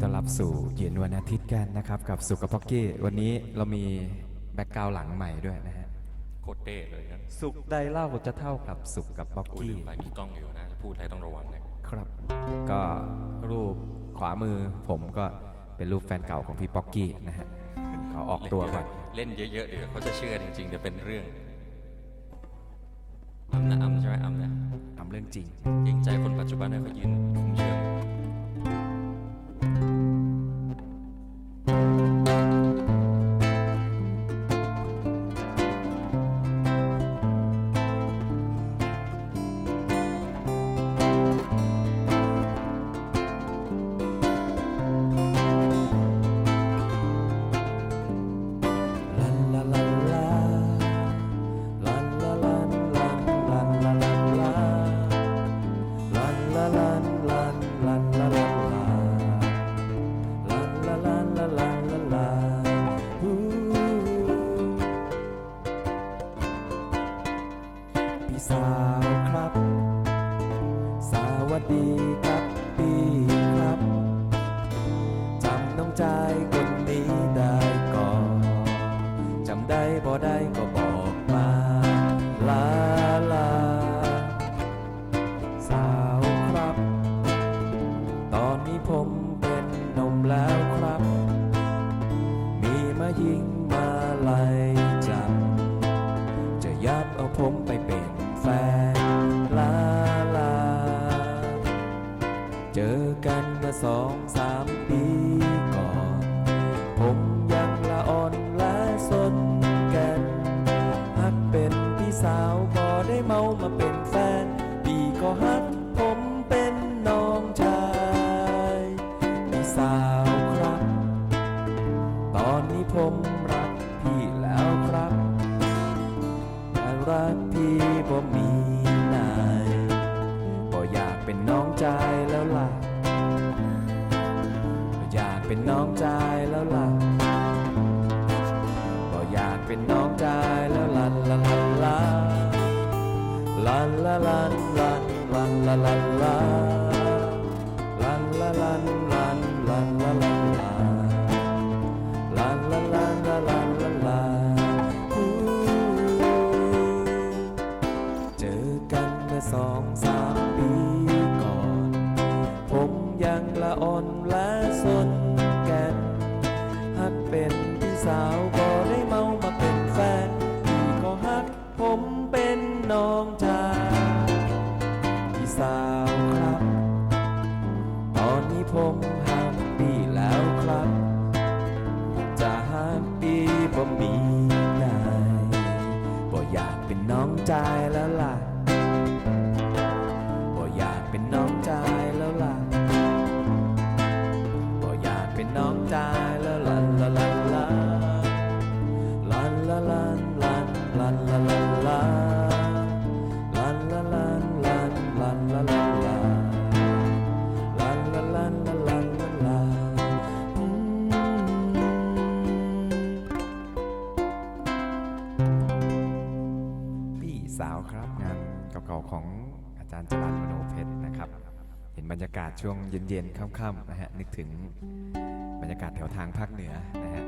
ต้อนรับสู่เย็นวันอาทิตย์กันนะครับกับสุกกับพ็อกกี้ วันนี้เรามีแบ็กกราวหลังใหม่ด้วยนะฮะโคตรเต้เลยนะสุขใดเล่าจะเท่ากับสุขกับพ็อกโอ้ยลืกี้มไปมีกล้องอยู่นะจะพูดอะไรต้องระวังนะครับ ก็รูปขวามือผมก็เป็นรูปแฟนเก่าของพี่ป๊อกกี้นะฮะขอออกตัวก่อนเล่นเยอะๆเดี๋ยวเขาจะเชื่อจริงๆเดี๋ยวเป็นเรื่องอำนะอำใช่ไหมอำนะทำเรื่องจริง เกรงใจคนปัจจุบันให้เขายืนคุมเชิ ดีครับพี่ครับ จำน้องใจคนนี้ได้ก่อน จำได้บ่ได้ก็บ เจอกันเมื่อสองสามปีก่อน ผมยังละอ่อนและสนกันฮักเป็นพี่สาวก็ได้เมามาเป็นแฟน พี่ก็ฮักผมเป็นน้องชายพี่สาวครับ ตอนนี้ผมรักพี่แล้วครับแต่รักพี่บ่มีนายบ่อยากเป็นน้อง ลาลันลาลันลาลันลันลันลาลันลาลันลาลันลาลันลาลาเจอกันเมื่อสองสามปีก่อน ผมยังละอ่อนและสนแก่นหัดเป็นพี่สาวก่ากปีบ่มีนายบ่อยากเป็นน้องชายแล้ว ของอาจารย์จรัญมโนเพชรนะครับ เห็นบรรยากาศช่วงเย็นๆค่ำๆนะฮะนึกถึงบรรยากาศแถวทางภาคเหนือนะฮะ